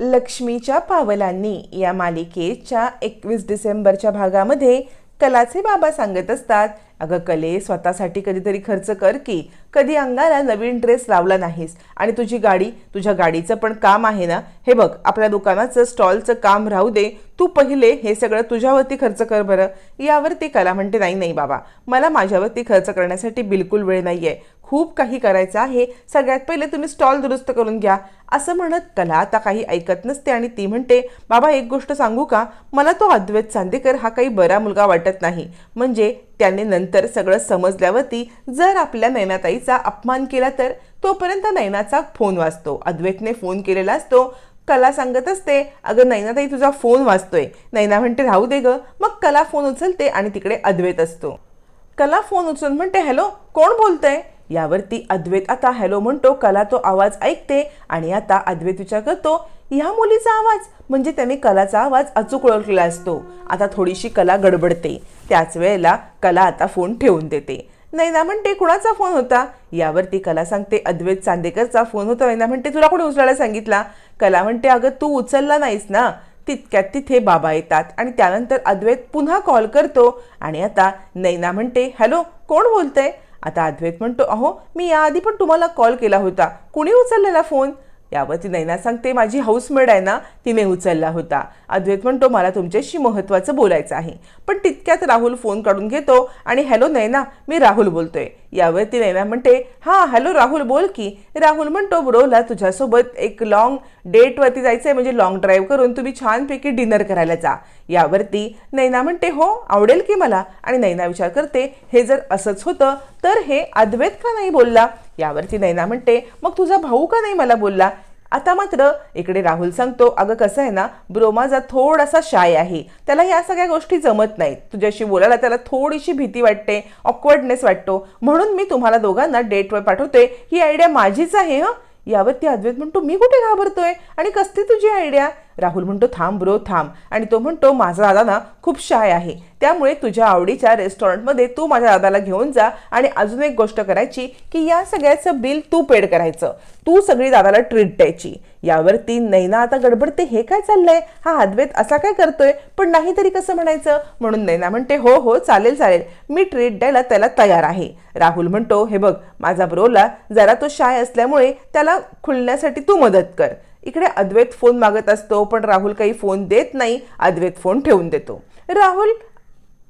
लक्ष्मीच्या पावलांनी या मालिकेच्या एकवीस डिसेंबरच्या भागामध्ये कलाचे बाबा सांगत असतात अगं कले स्वतःसाठी कधीतरी खर्च कर की कधी अंगाला नवीन ड्रेस लावला नाहीस. आणि तुझी गाडी तुझ्या गाडीचं पण काम आहे ना? हे बघ आपल्या दुकानाचं स्टॉलचं काम राहू दे. तू पहिले हे सगळं तुझ्यावरती खर्च कर बरं. यावरती कला म्हणते नाही नाही बाबा. मला माझ्यावरती खर्च करण्यासाठी बिलकुल वेळ नाही आहे खूप काही करायचं आहे. सगळ्यात पहिले तुम्ही स्टॉल दुरुस्त करून घ्या. असं म्हणत कला आता काही ऐकत नसते आणि ती म्हणते बाबा एक गोष्ट सांगू का? मला तो अद्वैत चांदेकर हा काही बरा मुलगा वाटत नाही. म्हणजे त्याने नंतर सगळं समजल्यावरती जर आपल्या नैनाताईचा अपमान केला तर तोपर्यंत नैनाचा फोन वाजतो. अद्वैतने फोन केलेला असतो. कला सांगत असते अगं नैनाताई तुझा फोन वाजतोय. नैना म्हणते राहू दे ग. मग कला फोन उचलते आणि तिकडे अद्वैत असतो. कला फोन उचलून म्हणते हॅलो कोण बोलतंय? यावरती अद्वैत आता हॅलो म्हणतो कला तो आवाज ऐकते आणि आता अद्वैत विचार करतो ह्या मुलीचा आवाज. म्हणजे त्याने कलाचा आवाज अचूक ओळखलेला असतो. आता थोडीशी कला गडबडते. त्याच वेळेला कला आता फोन ठेवून देते. नैना म्हणते कुणाचा फोन होता? यावरती कला सांगते अद्वैत चांदेकरचा फोन होता. नैना म्हणते तुला कोणी उचलायला सांगितला? कला म्हणते अगं तू उचलला नाहीस ना. तितक्यात तिथे बाबा येतात आणि त्यानंतर अद्वैत पुन्हा कॉल करतो आणि आता नैना म्हणते हॅलो कोण बोलतंय? आता अद्वैत म्हणतो अहो मी याआधी पण तुम्हाला कॉल केला होता. कुणी उचललेला फोन यावरती नैना सांगते माझी हाऊसमेड आहे ना तिने उचलला होता. अद्वैत म्हणतो मला तुमच्याशी महत्त्वाचं बोलायचं आहे. पण तितक्यात राहुल फोन काढून घेतो आणि हॅलो नैना मी राहुल बोलतोय. यावरती नैना म्हणते हां हॅलो राहुल बोल की. राहुल म्हणतो बुडवला तुझ्यासोबत एक लॉंग डेटवरती जायचं आहे म्हणजे लॉंग ड्राईव्ह करून तुम्ही छानपैकी डिनर करायला जा. यावरती नैना म्हणते हो आवडेल की मला? आणि नैना विचार करते हे जर असंच होतं तर हे अद्वैत का नाही बोलला? यावरती नैना म्हणते मग तुझा भाऊ का नाही मला बोलला? आता मात्र इकडे राहुल सांगतो अगं कसं आहे ना ब्रो माझा थोडासा शाय आहे. त्याला या सगळ्या गोष्टी जमत नाहीत. तुझ्याशी बोलायला त्याला थोडीशी भीती वाटते ऑकवर्डनेस वाटतो. म्हणून मी तुम्हाला दोघांना डेटवर पाठवते ही आयडिया माझीच आहे हं. यावर ती अद्वैत म्हणतो मी कुठे घाबरतोय? आणि कसली तुझी आयडिया राहुल म्हणतो थांब ब्रो थांब. आणि तो म्हणतो माझा दादा ना खूप शाय आहे. त्यामुळे तुझ्या आवडीच्या रेस्टॉरंटमध्ये तू माझ्या दादाला घेऊन जा आणि अजून एक गोष्ट करायची की या सगळ्याचं बिल तू पेड करायचं. तू सगळी दादाला ट्रीट द्यायची. यावरती नैना आता गडबडते हे काय चाललंय? हा अद्वैत असा काय करतोय? पण नाही तरी कसं म्हणायचं? म्हणून नैना म्हणते हो हो चालेल चालेल. मी ट्रीट द्यायला त्याला तयार आहे. राहुल म्हणतो हे बघ माझा ब्रोला जरा तो शाय असल्यामुळे त्याला खुलण्यासाठी तू मदत कर. इकडे अद्वैत फोन मागत असतो पण राहुल काही फोन देत नाही अद्वैत फोन ठेवून देतो. राहुल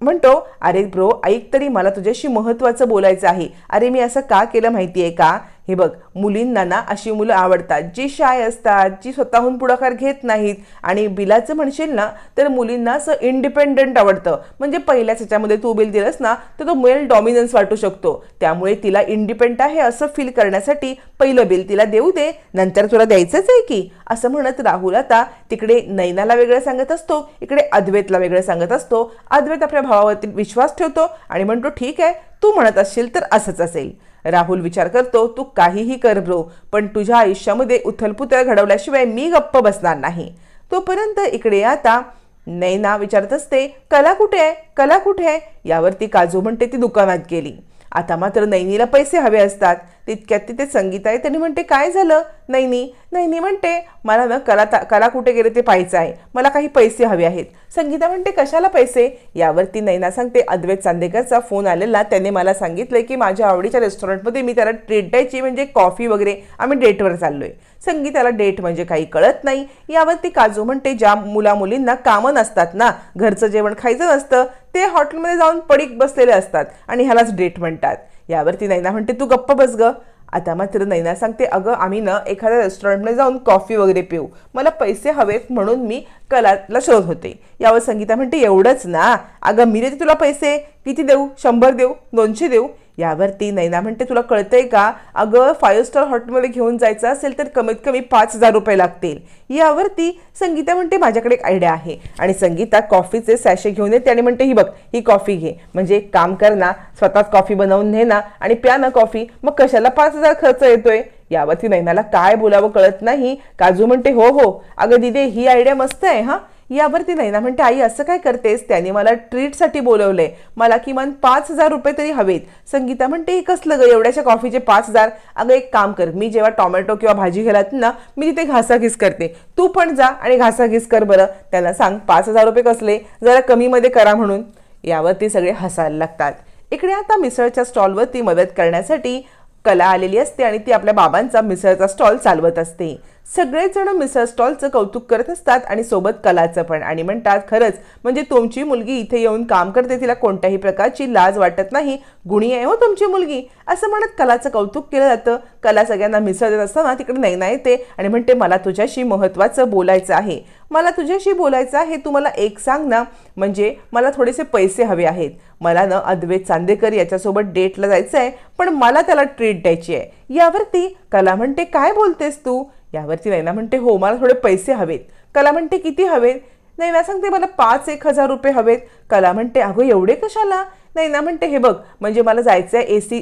म्हणतो अरे ब्रो ऐक तरी मला तुझ्याशी महत्त्वाचं बोलायचं आहे. अरे मी असं का केलं माहिती आहे का? हे बघ मुलींना ना अशी मुलं आवडतात जी शाय असतात जी स्वतःहून पुढाकार घेत नाहीत. आणि बिलाचं म्हणशील ना तर मुलींना असं इंडिपेंडंट आवडतं. म्हणजे पहिल्याच ह्याच्यामध्ये तू बिल दिलंस ना तर तो मेल डॉमिनन्स वाटू शकतो. त्यामुळे तिला इंडिपेंडंट आहे असं फील करण्यासाठी पहिलं बिल तिला देऊ दे नंतर तुला द्यायचंच आहे की. असं म्हणत राहुल आता तिकडे नैनाला वेगळं सांगत असतो इकडे अद्वैतला वेगळं सांगत असतो. अद्वैत आपल्या भावावरती विश्वास ठेवतो आणि म्हणतो ठीक आहे तू म्हणत असशील तर असंच असेल. राहुल विचार करतो तू काहीही कर ब्रो पण तुझ्या आयुष्यामध्ये उथलपुथळ घडवल्याशिवाय मी गप्प बसणार नाही. तोपर्यंत इकडे आता नैना विचारत असते कला कुठे आहे? कला कुठे आहे? यावरती काजू म्हणते ती दुकानात गेली. आता मात्र नैनीला पैसे हवे असतात. तितक्यात तिथे संगीत आहे. त्यांनी म्हणते काय झालं? नाही नाही. म्हणते मला ना कला ता कला कुठे गेले ते पाहायचं आहे. मला काही पैसे हवे आहेत. संगीता म्हणते कशाला पैसे? यावरती नैना सांगते अद्वैत चांदेकरचा फोन आलेला. त्याने मला सांगितलं की माझ्या आवडीच्या रेस्टॉरंटमध्ये मी त्याला ट्रीट द्यायची म्हणजे कॉफी वगैरे. आम्ही डेटवर चाललो आहे संगीताला डेट म्हणजे काही कळत नाही. यावरती काजू म्हणते ज्या मुला मुलींना कामं नसतात ना घरचं जेवण खायचं नसतं ते हॉटेलमध्ये जाऊन पडीक बसलेले असतात आणि ह्यालाच डेट म्हणतात. यावरती नैना म्हणते तू गप्प बस ग. आता मात्र नैना सांगते अगं आम्ही ना एखाद्या रेस्टॉरंटमध्ये जाऊन कॉफी वगैरे पिऊ. मला पैसे हवेत म्हणून मी कलाला शोध होते. यावर संगीता म्हणते एवढंच ना. अगं मी देते तुला पैसे. किती देऊ? शंभर देऊ? दोनशे देऊ? यावरती नैना म्हणते तुला कळतंय का? अगं फाईव्ह स्टार हॉटेलमध्ये घेऊन जायचं असेल तर कमीत कमी पाच हजार रुपये लागतील. यावरती संगीता म्हणते माझ्याकडे एक आयडिया आहे. आणि संगीता कॉफीचे सॅशे घेऊन येते आणि म्हणते ही बघ ही कॉफी घे. म्हणजे एक काम कर ना स्वतःच कॉफी बनवून ने ना आणि प्या ना कॉफी मग कशाला पाच हजार खर्च येतोय? यावरती नैनाला काय बोलावं कळत नाही. काजू म्हणते हो हो. अगं दिदे ही आयडिया मस्त आहे हां. यावरती नैना म्हणते आई असं काय करतेस? त्याने मला ट्रीटसाठी बोलवलंय. मला किमान पाच हजार रुपये तरी हवेत. संगीता म्हणते हे कसलं ग? एवढ्याच्या कॉफीचे पाच हजार? अगं एक काम कर. मी जेव्हा टोमॅटो किंवा भाजी घालत ना मी तिथे घासाघीस करते. तू पण जा आणि घासाघीस कर बरं. त्याला सांग पाच हजार रुपये कसले? जरा कमीमध्ये करा म्हणून. यावर ते सगळे हसायला लागतात. इकडे आता मिसळच्या स्टॉलवर ती मदत करण्यासाठी कला आलेली असते आणि ती आपल्या बाबांचा मिसळचा स्टॉल चालवत असते. सगळेच जण मिसळ स्टॉलचं कौतुक करत असतात आणि सोबत कलाचं पण. आणि म्हणतात खरंच म्हणजे तुमची मुलगी इथे येऊन काम करते तिला कोणत्याही प्रकारची लाज वाटत नाही. गुणी आहे हो तुमची मुलगी. असं म्हणत कलाचं कौतुक केलं जातं. कला सगळ्यांना मिसळ देत असताना तिकडे नैना येते आणि म्हणते मला तुझ्याशी महत्त्वाचं बोलायचं आहे. मला तुझ्याशी बोलायचं आहे. तू मला एक सांग ना. म्हणजे मला थोडेसे पैसे हवे आहेत. मला ना अद्वैत चांदेकर याच्यासोबत डेटला जायचं आहे पण मला त्याला ट्रीट द्यायची आहे. यावरती कला म्हणते काय बोलतेस तू? यावरती नैना म्हणते हो मला थोडे पैसे हवेत. कला म्हणते किती हवेत? नैना सांगते मला पाच एक हजार रुपये हवेत. कला म्हणते अगं एवढे कशाला? नैना म्हणते हे बघ म्हणजे मला जायचं आहे ए सी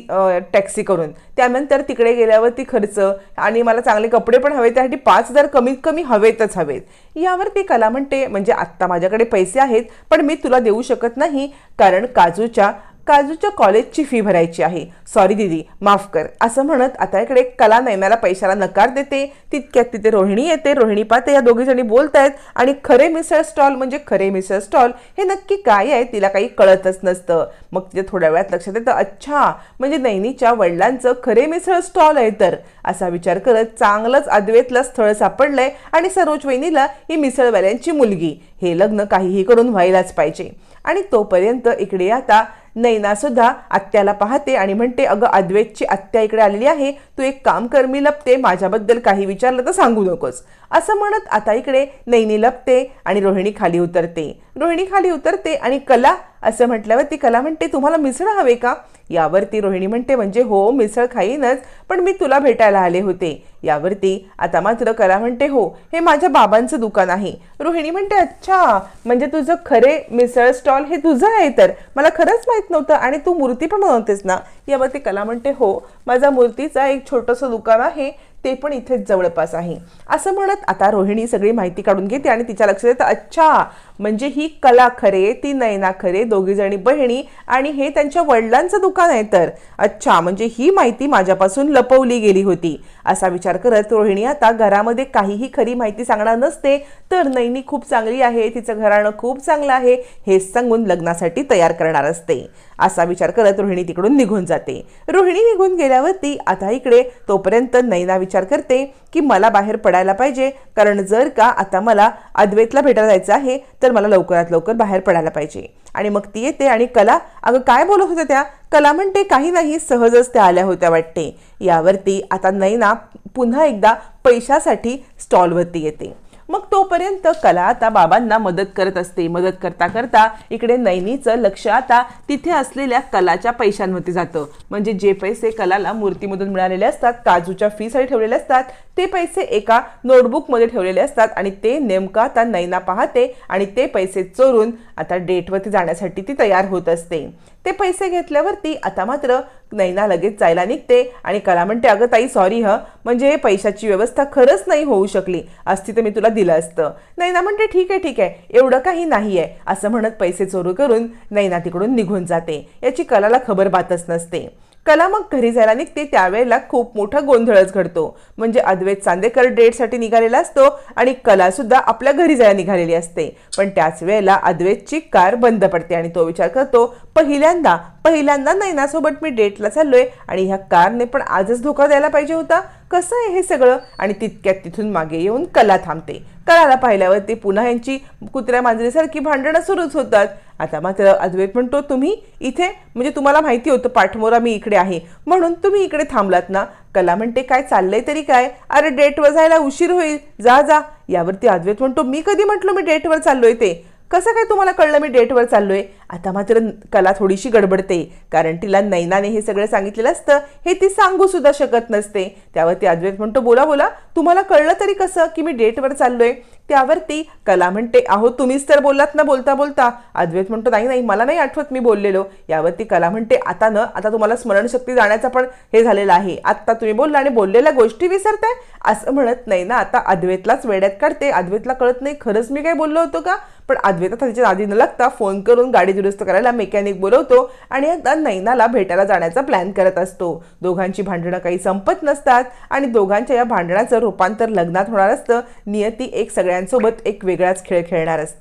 टॅक्सी करून. त्यानंतर तिकडे गेल्यावरती खर्च आणि मला चांगले कपडे पण हवे त्यासाठी पाच हजार कमीत कमी हवेतच हवेत. यावरती कला म्हणते म्हणजे आत्ता माझ्याकडे पैसे आहेत पण मी तुला देऊ शकत नाही कारण काजूच्या काजूच्या कॉलेजची फी भरायची आहे. सॉरी दिदी माफ कर. असं म्हणत आता इकडे कला नैनाला पैशाला नकार देते. तितक्यात तिथे रोहिणी येते. रोहिणी पाते या दोघी जणी बोलत आहेत आणि खरे मिसळ स्टॉल म्हणजे खरे मिसळ स्टॉल हे नक्की काय आहे तिला काही कळतच नसतं. मग तिथे थोड्या वेळात लक्षात येतं अच्छा म्हणजे नैनीच्या वडिलांचं खरे मिसळ स्टॉल आहे तर. असा विचार करत चांगलंच अद्वेतलं स्थळ सापडलंय आणि सरोज वहिनीला ही मिसळवाल्यांची मुलगी. हे लग्न काहीही करून व्हायलाच पाहिजे. आणि तोपर्यंत इकडे आता नैना सुद्धा आत्याला पाहते आणि म्हणते अगं अद्वैतची आत्या इकडे आलेली आहे. तू एक काम कर मी लपते. माझ्याबद्दल काही विचारलं तर सांगू नकोस. असं म्हणत आता इकडे नैनी लपते आणि रोहिणी खाली उतरते. रोहिणी खाली उतरते आणि कला असं म्हटल्यावर ती कला म्हणते तुम्हाला मिसळ हवे का? यावरती रोहिणी म्हणते म्हणजे हो मिसळ खाईनच पण मी तुला भेटायला आले होते. यावरती आता मात्र कला म्हणते हो हे माझ्या बाबांचं दुकान आहे. रोहिणी म्हणते अच्छा म्हणजे तुझं खरे मिसळ स्टॉल हे तुझं आहे तर? मला खरंच माहीत नव्हतं आणि तू मूर्ती पण बनवतेस ना? यावरती कला म्हणते हो माझा मूर्तीचा एक छोटंसं दुकान आहे ते पण इथेच जवळपास आहे. असं म्हणत आता रोहिणी सगळी माहिती काढून घेते आणि तिच्या लक्षात येतं अच्छा म्हणजे ही कला खरे ती नयना खरे दोघीजणी बहिणी आणि हे त्यांच्या वडिलांचं दुकान आहे तर. अच्छा म्हणजे ही माहिती माझ्यापासून लपवली गेली होती. असा विचार करत रोहिणी आता घरामध्ये काहीही खरी माहिती सांगणार नसते तर नैनी खूप चांगली आहे तिचं घराणं खूप चांगलं आहे हे सांगून लग्नासाठी तयार करणार असते. असा विचार करत रोहिणी तिकडून निघून जाते. रोहिणी निघून गेल्यावरती आता इकडे तोपर्यंत नैना विचार करते की मला बाहेर पडायला पाहिजे कारण जर का आता मला अद्वैतला भेटायला जायचं आहे तर मला लवकरात लवकर बाहेर पडायला पाहिजे. आणि मग ती येते आणि कला अगं काय बोलत होत्या त्या? कला म्हणते काही नाही सहजच त्या आल्या होत्या वाटते. यावरती आता नैना पुन्हा एकदा पैशासाठी स्टॉलवरती येते. मग तोपर्यंत कला आता बाबांना मदत करत असते. मदत करता करता इकडे नैनीचं लक्ष आता तिथे असलेल्या कलाच्या पैशांवरती जातं. म्हणजे जे पैसे कलाला मूर्तीमधून मिळालेले असतात काजूच्या फीसाठी ठेवलेले असतात ते पैसे एका नोटबुकमध्ये ठेवलेले असतात आणि ते नेमकं आता नैना पाहते आणि ते पैसे चोरून आता डेटवरती जाण्यासाठी ती तयार होत असते. ते पैसे घेतल्यावरती आता मात्र नैना लगेच जायला निघते आणि कला म्हणते अगं ताई सॉरी ह. म्हणजे पैशाची व्यवस्था खरंच नाही होऊ शकली. असती तर मी तुला दिलं असतं. नैना म्हणते ठीक आहे ठीक आहे. एवढं काही नाही आहे असं म्हणत पैसे चोरू करून नैना तिकडून निघून जाते. याची कलाला खबर बातच नसते. कला मग घरी जायला निघते त्यावेळेला खूप मोठा गोंधळच घडतो. म्हणजे अद्वैत चांदेकर डेटसाठी निघालेला असतो आणि कला सुद्धा आपल्या घरी जायला निघालेली असते. पण त्याच वेळेला अद्वैतची कार बंद पडते आणि तो विचार करतो पहिल्यांदा पहिल्यांदा नैनासोबत मी डेटला चाललोय आणि ह्या कारने पण आजच धोका द्यायला पाहिजे होता. कसं आहे हे सगळं? आणि तितक्यात तिथून मागे येऊन कला थांबते. कलाला पाहिल्यावर ते पुन्हा यांची कुत्र्या मांजरीसारखी भांडणं सुरूच होतात. आता मात्र अद्वैत म्हणतो तुम्ही इथे म्हणजे तुम्हाला माहिती होतं पाठमोरा मी इकडे आहे. म्हणून तुम्ही इकडे थांबलात ना? कला म्हणते काय चाललंय तरी काय? अरे डेटवर जायला उशीर होईल. जा जा. यावरती अद्वैत म्हणतो मी कधी म्हटलो मी डेटवर चाललोय ते? कसं काय तुम्हाला कळलं मी डेटवर चाललोय? आता मात्र कला थोडीशी गडबडते कारण तिला नैनाने हे सगळं सांगितलेलं असतं हे ती सांगू सुद्धा शकत नसते. त्यावरती अद्वैत म्हणतो बोला बोला तुम्हाला कळलं तरी कसं की मी डेटवर चाललोय? त्यावरती कला म्हणते अहो तुम्हीच तर बोललात ना बोलता बोलता. अद्वैत म्हणतो नाही नाही मला नाही आठवत मी बोललेलो. यावरती कला म्हणते आता न आता तुम्हाला स्मरणशक्ती जाण्याचा पण हे झालेलं आहे. आत्ता तुम्ही बोलला आणि बोललेल्या गोष्टी विसरताय? असं म्हणत नाही ना आता अद्वैतलाच वेड्यात काढते. अद्वैतला कळत नाही खरंच मी काय बोललो होतो का? पण अद्वैता त्याच्या आधी न लागता फोन करून गाडी दुरुस्त करायला मेकॅनिक बोलवतो आणि आता नैनाला भेटायला जाण्याचा प्लॅन करत असतो. दोघांची भांडणं काही संपत नसतात आणि दोघांच्या या भांडणाचं रूपांतर लग्नात होणार असतं. नियती एक सगळ्यांसोबत एक वेगळाच खेळ खेळणार असते.